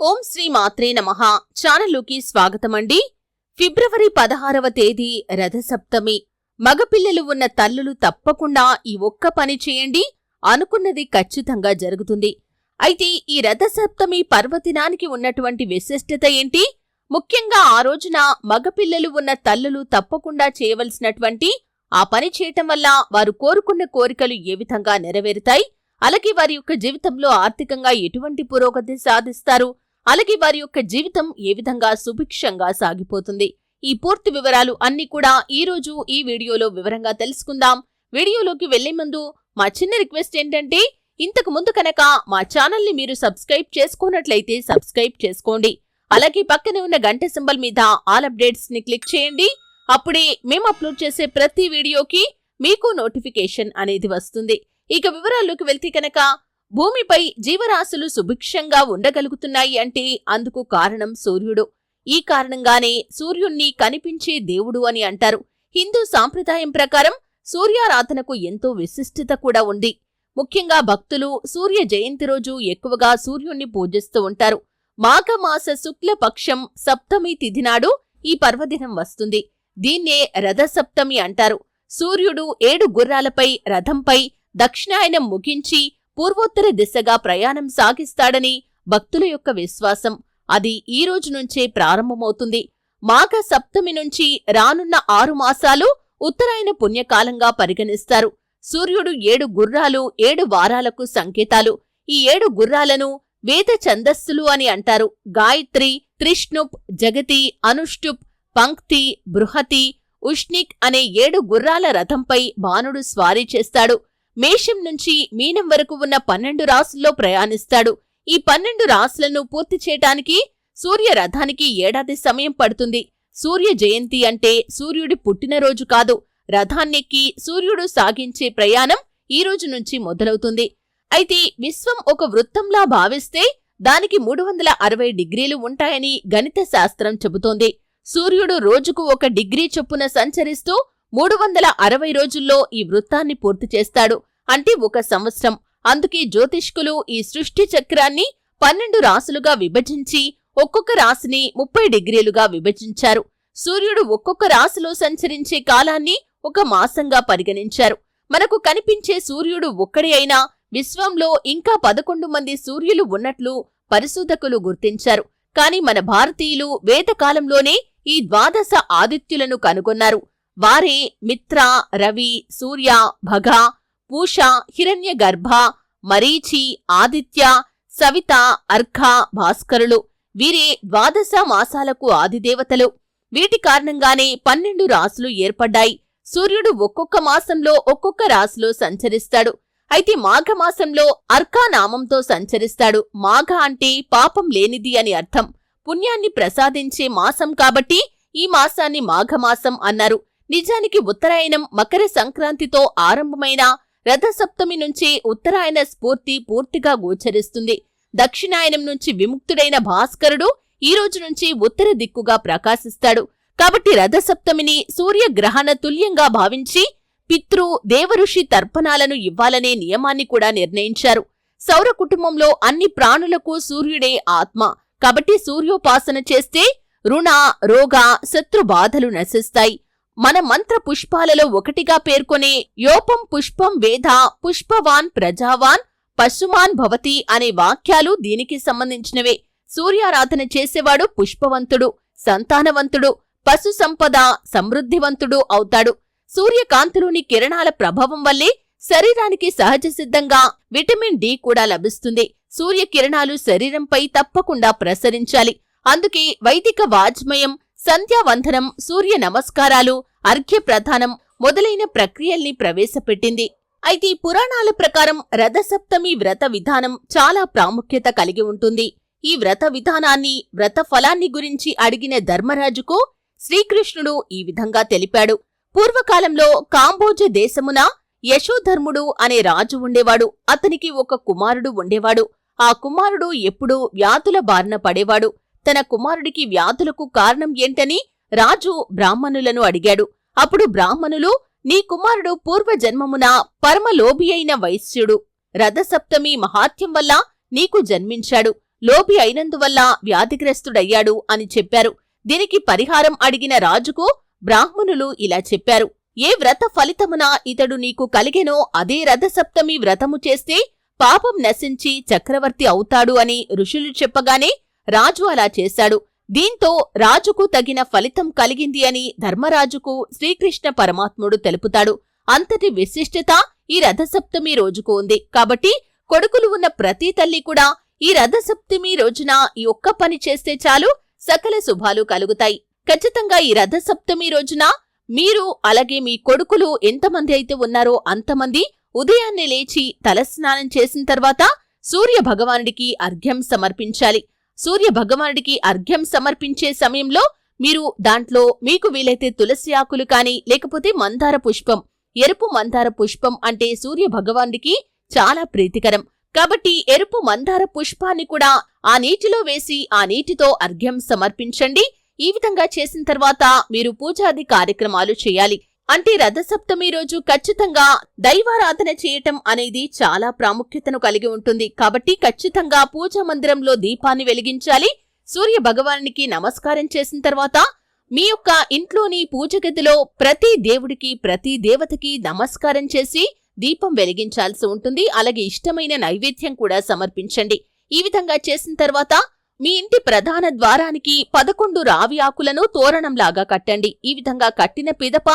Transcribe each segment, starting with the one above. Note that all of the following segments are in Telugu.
ఓం శ్రీ మాత్రే నమః. ఛానల్లోకి స్వాగతమండి. ఫిబ్రవరి పదహారవ తేదీ రథసప్తమి. మగపిల్లలు ఉన్న తల్లులు తప్పకుండా ఈ ఒక్క పని చేయండి. అనుకున్నది ఖచ్చితంగా జరుగుతుంది. అయితే ఈ రథసప్తమి పర్వదినానికి ఉన్నటువంటి విశిష్టత ఏంటి? ముఖ్యంగా ఆ రోజున మగపిల్లలు ఉన్న తల్లులు తప్పకుండా చేయవలసినటువంటి ఆ పని చేయటం వల్ల వారు కోరుకున్న కోరికలు ఏ విధంగా నెరవేరుతాయి? అలాగే వారి యొక్క జీవితంలో ఆర్థికంగా ఎటువంటి పురోగతి సాధిస్తారు? అలాగే వారి యొక్క జీవితం ఏ విధంగా సుభిక్షంగా సాగిపోతుంది? ఈ పూర్తి వివరాలు అన్ని కూడా ఈ రోజు ఈ వీడియోలో వివరంగా తెలుసుకుందాం. వీడియోలోకి వెళ్ళే ముందు మా చిన్న రిక్వెస్ట్ ఏంటంటే ఇంతకు ముందు కనుక మా ఛానల్ని మీరు సబ్స్క్రైబ్ చేసుకున్నట్లయితే సబ్స్క్రైబ్ చేసుకోండి. అలాగే పక్కనే ఉన్న గంట సింబల్ మీద ఆల్ అప్డేట్స్ని క్లిక్ చేయండి. అప్పుడే మేము అప్లోడ్ చేసే ప్రతి వీడియోకి మీకు నోటిఫికేషన్ అనేది వస్తుంది. ఇక వివరాల్లోకి వెళ్తే కనుక భూమిపై జీవరాశులు సుభిక్షంగా ఉండగలుగుతున్నాయి అంటే అందుకు కారణం సూర్యుడు. ఈ కారణంగానే సూర్యుణ్ణి కనిపించే దేవుడు అని అంటారు. హిందూ సాంప్రదాయం ప్రకారం సూర్యారాధనకు ఎంతో విశిష్టత కూడా ఉంది. ముఖ్యంగా భక్తులు సూర్య జయంతి రోజు ఎక్కువగా సూర్యుణ్ణి పూజిస్తూ ఉంటారు. మాఘమాస శుక్లపక్షం సప్తమి తిథి నాడు ఈ పర్వదినం వస్తుంది. దీన్నే రథసప్తమి అంటారు. సూర్యుడు ఏడు గుర్రాలపై రథంపై దక్షిణాయనం ముగించి పూర్వోత్తర దిశగా ప్రయాణం సాగిస్తాడని భక్తుల యొక్క విశ్వాసం. అది ఈ రోజు నుంచే ప్రారంభమవుతుంది. మాఘ సప్తమి నుంచి రానున్న ఆరు మాసాలు ఉత్తరాయణ పుణ్యకాలంగా పరిగణిస్తారు. సూర్యుడు ఏడు గుర్రాలు ఏడు వారాలకు సంకేతాలు. ఈ ఏడు గుర్రాలను వేద ఛందస్సులు అని అంటారు. గాయత్రి త్రిష్ణుప్ జగతి అనుష్టుప్ పంక్తి బృహతి ఉష్ణిక్ అనే ఏడు గుర్రాల రథంపై బాణుడు స్వారీ చేస్తాడు. మేషం నుంచి మీనం వరకు ఉన్న పన్నెండు రాసుల్లో ప్రయాణిస్తాడు. ఈ పన్నెండు రాసులను పూర్తి చేయటానికి సూర్య రథానికి ఏడాది సమయం పడుతుంది. సూర్య జయంతి అంటే సూర్యుడి పుట్టినరోజు కాదు. రథాన్నెక్కి సూర్యుడు సాగించే ప్రయాణం ఈ రోజు నుంచి మొదలవుతుంది. అయితే విశ్వం ఒక వృత్తంలా భావిస్తే దానికి మూడు వందల అరవై డిగ్రీలు ఉంటాయని గణిత శాస్త్రం చెబుతోంది. సూర్యుడు రోజుకు ఒక డిగ్రీ చొప్పున సంచరిస్తూ మూడు వందల అరవై రోజుల్లో ఈ వృత్తాన్ని పూర్తి చేస్తాడు. అంటే ఒక సంవత్సరం. అందుకే జ్యోతిష్కులు ఈ సృష్టి చక్రాన్ని పన్నెండు రాసులుగా విభజించి ఒక్కొక్క రాశిని ముప్పై డిగ్రీలుగా విభజించారు. సూర్యుడు ఒక్కొక్క రాశిలో సంచరించే కాలాన్ని ఒక మాసంగా పరిగణించారు. మనకు కనిపించే సూర్యుడు ఒక్కడే అయినా విశ్వంలో ఇంకా పదకొండు మంది సూర్యులు ఉన్నట్లు పరిశోధకులు గుర్తించారు. కాని మన భారతీయులు వేదకాలంలోనే ఈ ద్వాదశ ఆదిత్యులను కనుగొన్నారు. వారే మిత్ర రవి సూర్య భగ పూష హిరణ్య గర్భ మరీచి ఆదిత్య సవిత అర్ఘ భాస్కరులు. వీరే ద్వాదశ మాసాలకు ఆదిదేవతలు. వీటి కారణంగానే పన్నెండు రాసులు ఏర్పడ్డాయి. సూర్యుడు ఒక్కొక్క మాసంలో ఒక్కొక్క రాశిలో సంచరిస్తాడు. అయితే మాఘమాసంలో అర్కా నామంతో సంచరిస్తాడు. మాఘ అంటే పాపం లేనిది అని అర్థం. పుణ్యాన్ని ప్రసాదించే మాసం కాబట్టి ఈ మాసాన్ని మాఘమాసం అన్నారు. నిజానికి ఉత్తరాయణం మకర సంక్రాంతితో ఆరంభమైన రథసప్తమి నుంచి ఉత్తరాయణ స్ఫూర్తి పూర్తిగా గోచరిస్తుంది. దక్షిణాయనం నుంచి విముక్తుడైన భాస్కరుడు ఈ రోజు నుంచి ఉత్తర దిక్కుగా ప్రకాశిస్తాడు. కాబట్టి రథసప్తమిని సూర్యగ్రహణ తుల్యంగా భావించి పితృ దేవఋషి తర్పణాలను ఇవ్వాలనే నియమాన్ని కూడా నిర్ణయించారు. సౌర కుటుంబంలో అన్ని ప్రాణులకు సూర్యుడే ఆత్మ. కాబట్టి సూర్యోపాసన చేస్తే రుణ రోగ శత్రు బాధలు నశిస్తాయి. మన మంత్ర పుష్పాలలో ఒకటిగా పేర్కొనే యోపం పుష్పం వేద పుష్పవాన్ ప్రజావాన్ పశుమాన్ భవతి అనే వాక్యాలు దీనికి సంబంధించినవే. సూర్యారాధన చేసేవాడు పుష్పవంతుడు సంతానవంతుడు పశు సంపద సమృద్ధివంతుడు అవుతాడు. సూర్యకాంతిలోని కిరణాల ప్రభావం వల్లే శరీరానికి సహజ సిద్ధంగా విటమిన్ డి కూడా లభిస్తుంది. సూర్యకిరణాలు శరీరంపై తప్పకుండా ప్రసరించాలి. అందుకే వైదిక వాజ్మయం సంధ్యావందనం సూర్య నమస్కారాలు అర్ఘ్యప్రధానం మొదలైన ప్రక్రియల్ని ప్రవేశపెట్టింది. అయితే పురాణాల ప్రకారం రథసప్తమి వ్రత విధానం చాలా ప్రాముఖ్యత కలిగి ఉంటుంది. ఈ వ్రత విధానాన్ని వ్రత ఫలాన్ని గురించి అడిగిన ధర్మరాజుకు శ్రీకృష్ణుడు ఈ విధంగా తెలిపాడు. పూర్వకాలంలో కాంబోజ దేశమున యశోధర్ముడు అనే రాజు ఉండేవాడు. అతనికి ఒక కుమారుడు ఉండేవాడు. ఆ కుమారుడు ఎప్పుడూ వ్యాధుల బారిన పడేవాడు. తన కుమారుడికి వ్యాధులకు కారణం ఏంటని రాజు బ్రాహ్మణులను అడిగాడు. అప్పుడు బ్రాహ్మణులు నీ కుమారుడు పూర్వజన్మమున పరమలోభి అయిన వైశ్యుడు. రథసప్తమి మహాత్యం వల్ల నీకు జన్మించాడు. లోపి అయినందువల్ల వ్యాధిగ్రస్తుడయ్యాడు అని చెప్పారు. దీనికి పరిహారం అడిగిన రాజుకు బ్రాహ్మణులు ఇలా చెప్పారు. ఏ వ్రత ఫలితమున ఇతడు నీకు కలిగెనో అదే రథసప్తమి వ్రతము చేస్తే పాపం నశించి చక్రవర్తి అవుతాడు అని ఋషులు చెప్పగానే రాజు అలా చేశాడు. దీంతో రాజుకు తగిన ఫలితం కలిగింది అని ధర్మరాజుకు శ్రీకృష్ణ పరమాత్ముడు తెలుపుతాడు. అంతటి విశిష్టత ఈ రథసప్తమి రోజుకు ఉంది. కాబట్టి కొడుకులు ఉన్న ప్రతి తల్లి కూడా ఈ రథసప్తమి రోజున ఈ ఒక్క పని చేస్తే చాలు సకల శుభాలు కలుగుతాయి. ఖచ్చితంగా ఈ రథసప్తమి రోజున మీరు అలాగే మీ కొడుకులు ఎంతమంది అయితే ఉన్నారో అంతమంది ఉదయాన్నే లేచి తలస్నానం చేసిన తర్వాత సూర్య భగవానుడికి అర్ఘ్యం సమర్పించాలి. సూర్య భగవానుడికి అర్ఘ్యం సమర్పించే సమయంలో మీరు దాంట్లో మీకు వీలైతే తులసి ఆకులు కాని లేకపోతే మందార పుష్పం ఎరుపు మందార పుష్పం అంటే సూర్య భగవానుడికి చాలా ప్రీతికరం. కాబట్టి ఎరుపు మందార పుష్పాన్ని కూడా ఆ నీటిలో వేసి ఆ నీటితో అర్ఘ్యం సమర్పించండి. ఈ విధంగా చేసిన తర్వాత మీరు పూజాది కార్యక్రమాలు చేయాలి. అంటే రథసప్తమి రోజు ఖచ్చితంగా దైవారాధన చేయటం అనేది చాలా ప్రాముఖ్యతను కలిగి ఉంటుంది. కాబట్టి ఖచ్చితంగా పూజా మందిరంలో దీపాన్ని వెలిగించాలి. సూర్య భగవానికి నమస్కారం చేసిన తర్వాత మీ యొక్క ఇంట్లోని పూజ గదిలో ప్రతి దేవుడికి ప్రతి దేవతకి నమస్కారం చేసి దీపం వెలిగించాల్సి ఉంటుంది. అలాగే ఇష్టమైన నైవేద్యం కూడా సమర్పించండి. ఈ విధంగా చేసిన తర్వాత మీ ఇంటి ప్రధాన ద్వారానికి పదకొండు రావి ఆకులను తోరణంలాగా కట్టండి. ఈ విధంగా కట్టిన పిదప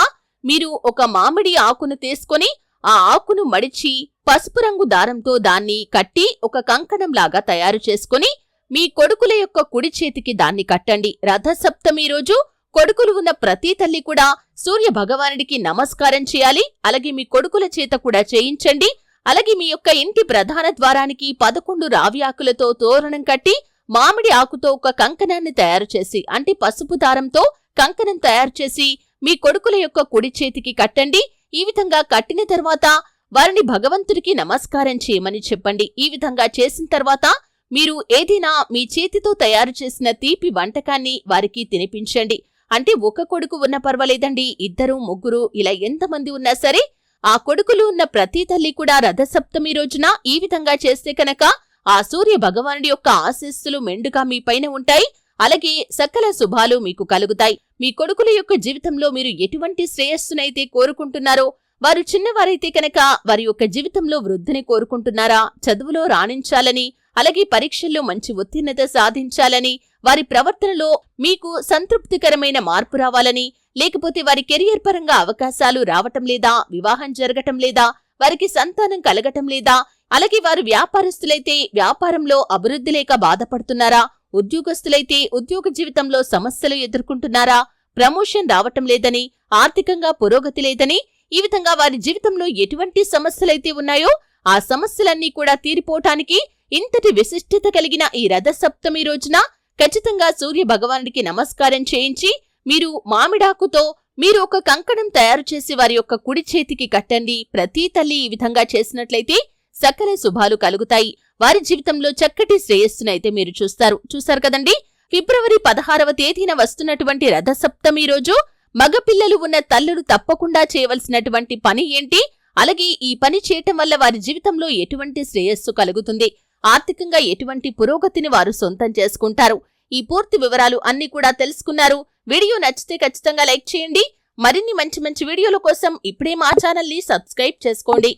మీరు ఒక మామిడి ఆకును తీసుకొని ఆ ఆకును మడిచి పసుపు రంగు దారంతో దాన్ని కట్టి ఒక కంకణంలాగా తయారు చేసుకొని మీ కొడుకుల యొక్క కుడి చేతికి దాన్ని కట్టండి. రథసప్తమి రోజు కొడుకులు ఉన్న ప్రతి తల్లి కూడా సూర్య భగవానుడికి నమస్కారం చేయాలి. అలాగే మీ కొడుకుల చేత కూడా చేయించండి. అలాగే మీ యొక్క ఇంటి ప్రధాన ద్వారానికి పదకొండు రావి ఆకులతో తోరణం కట్టి మామిడి ఆకుతో ఒక కంకణాన్ని తయారు చేసి అంటే పసుపు దారంతో కంకణం తయారు చేసి మీ కొడుకుల యొక్క కుడి చేతికి కట్టండి. ఈ విధంగా కట్టిన తర్వాత వారిని భగవంతుడికి నమస్కారం చేయమని చెప్పండి. ఈ విధంగా చేసిన తర్వాత మీరు ఏదైనా మీ చేతితో తయారు చేసిన తీపి వంటకాన్ని వారికి తినిపించండి. అంటే ఒక కొడుకు ఉన్న పర్వాలేదండి. ఇద్దరు ముగ్గురు ఇలా ఎంతమంది ఉన్నా సరే ఆ కొడుకులు ఉన్న ప్రతి తల్లి కూడా రథసప్తమి రోజున ఈ విధంగా చేస్తే కనుక ఆ సూర్య భగవానుడి యొక్క ఆశీస్సులు మెండుగా మీ పైన ఉంటాయి. అలాగే సకల శుభాలు మీకు కలుగుతాయి. మీ కొడుకుల యొక్క జీవితంలో మీరు ఎటువంటి శ్రేయస్సునైతే కోరుకుంటున్నారో వారు చిన్నవారైతే కనుక వారి యొక్క జీవితంలో వృద్ధిని కోరుకుంటున్నారా చదువులో రాణించాలని అలాగే పరీక్షల్లో మంచి ఉత్తీర్ణత సాధించాలని వారి ప్రవర్తనలో మీకు సంతృప్తికరమైన మార్పు రావాలని లేకపోతే వారి కెరియర్ పరంగా అవకాశాలు రావటం లేదా వివాహం జరగటం లేదా వారికి సంతానం కలగటం లేదా అలాగే వారు వ్యాపారస్తులైతే వ్యాపారంలో అభివృద్ధి లేక బాధపడుతున్నారా ఉద్యోగస్తులైతే ఉద్యోగ జీవితంలో సమస్యలు ఎదుర్కొంటున్నారా? ప్రమోషన్ రావటం లేదని ఆర్థికంగా పురోగతి లేదని ఈ విధంగా వారి జీవితంలో ఎటువంటి సమస్యలైతే ఉన్నాయో ఆ సమస్యలన్నీ కూడా తీరిపోవటానికి ఇంతటి విశిష్టత కలిగిన ఈ రథసప్తమి రోజున ఖచ్చితంగా సూర్య భగవానుడికి నమస్కారం చేయించి మీరు మామిడాకుతో మీరు ఒక కంకణం తయారు చేసి వారి యొక్క కుడి చేతికి కట్టండి ప్రతి తల్లి ఈ విధంగా చేసినట్లయితే సకల శుభాలు కలుగుతాయి. వారి జీవితంలో చక్కటి శ్రేయస్సునైతే మీరు చూస్తారు. చూస్తారు కదండి? ఫిబ్రవరి పదహారవ తేదీన వస్తున్నటువంటి రథసప్తమి రోజు మగపిల్లలు ఉన్న తల్లులు తప్పకుండా చేయవలసినటువంటి పని ఏంటి? అలాగే ఈ పని చేయటం వల్ల వారి జీవితంలో ఎటువంటి శ్రేయస్సు కలుగుతుంది? ఆర్థికంగా ఎటువంటి పురోగతిని వారు సొంతం చేసుకుంటారు? ఈ పూర్తి వివరాలు అన్ని కూడా తెలుసుకున్నారు. వీడియో నచ్చితే ఖచ్చితంగా లైక్ చేయండి. మరిన్ని మంచి మంచి వీడియోల కోసం ఇప్పుడే మా ని సబ్స్క్రైబ్ చేసుకోండి.